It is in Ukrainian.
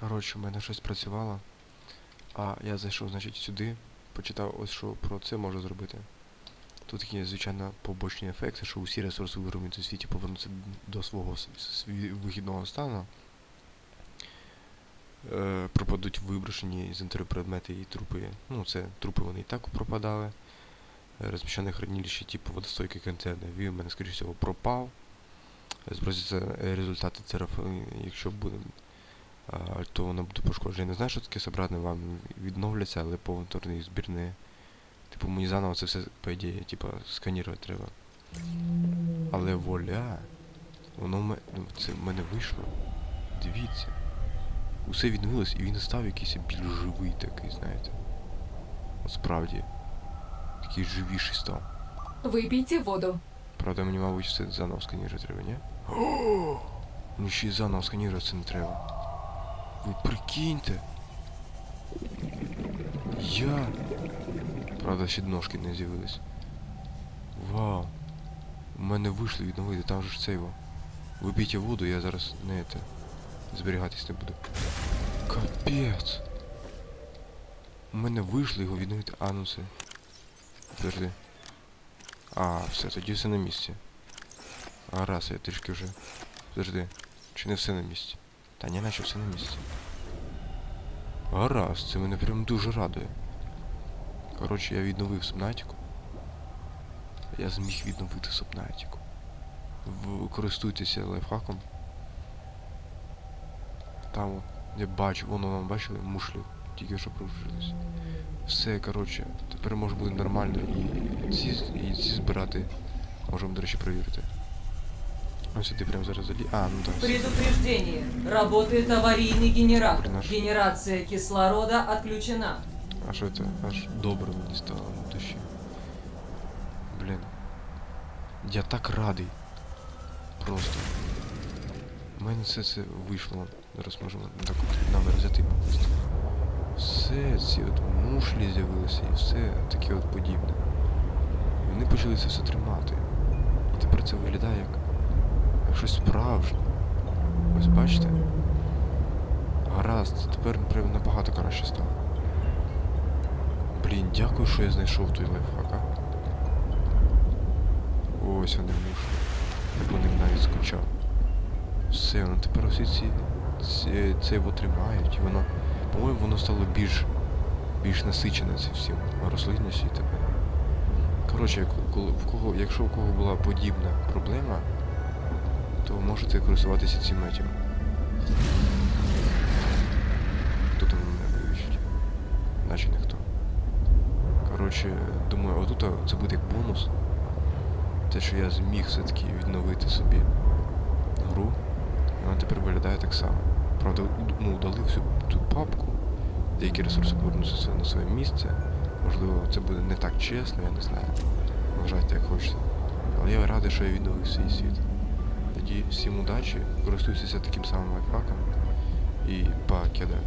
Коротше, в мене щось працювало. А я зайшов, значить, сюди, почитав ось що про це можу зробити. Тут є, звичайно, побочні ефекти, що усі ресурси виробниці у світі повернуться до свого вихідного стану. Е, пропадуть виброшені з інтерв'ю предмети і трупи. Ну, це трупи вони і так пропадали. Розміщене хранилище типу водостойкий контейнер. Він у мене, скоріше всього, пропав. Спросяться е, результати е, якщо буде, то воно буде пошкоджено. Я не знаю, що таке собрати вам відновляться, але повторний збір не. Типу мені заново це все, по ідеї, типу, сканувати треба. Але воля. Воно в ме- ну, це в мене вийшло. Дивіться. Усе відновилось і він став якийсь більш живий такий, знаєте. От справді. Такий живіший став. Випійте воду. Правда, мені, мабуть, все заново сканувати треба, ні? Ну ще й заново сканувати це не треба. Ви прикиньте. Я. Правда, ще ножки не з'явились. Вау. У мене вийшли відновити, там же ж це його. Випійте воду, я зараз не це. Зберігатись не буду. Капець. У мене вийшло його відновити. А, ну це. Подожди. А, все, тоді все на місці. А раз, я трішки вже. Подожди. Чи не все на місці? Та ні, наче все на місці. Гаразд, це мене прям дуже радує. Коротше, я відновив Субнатіку. Я зміг відновити Субнатіку. Користуйтеся лайфхаком. Там, я бачу, воно вам бачили, мушлі, тільки що пружинились. Все, коротше, тепер може бути нормально і ці, і ці збирати. Можемо, до речі, перевірити. Ось сюди прямо зараз залі. А, ну так. все. Предупреждение. Работает аварийный генератор. Блин, аж- Генерация кислорода отключена. А що це? Аж добре мені стало на душі. Блін. Я так радий. Просто. У мене все це вийшло. Зараз можемо так от намір взяти просто. Все ці от мушлі з'явилися і все таке от подібне. І вони почали це все тримати. І тепер це виглядає як, як щось справжнє. Ось бачите? Гаразд, тепер набагато краще стало. Блін, дякую, що я знайшов той лайфхак, а. Ось вони мушлі. Я по ним навіть скучав. Все, ну тепер усі ці, ці це його тримають, і воно. По-моєму, воно стало більш більш насичене цим всім рослинністю і тепер. Коротше, коли, в кого, якщо у кого була подібна проблема, то можете користуватися цим етім. Хто там мене вивчить? Наче ніхто. Коротше, думаю, отут це буде як бонус. Те, що я зміг все-таки відновити собі гру. І вона тепер виглядає так само. Правда, ну, дали всю цю папку, деякі ресурси повернуться на своє місце. Можливо, це буде не так чесно, я не знаю. Вважайте, як хочете. Але я радий, що я відновив свій світ. Тоді всім удачі, користуйтеся таким самим лайфхаком і покидаю.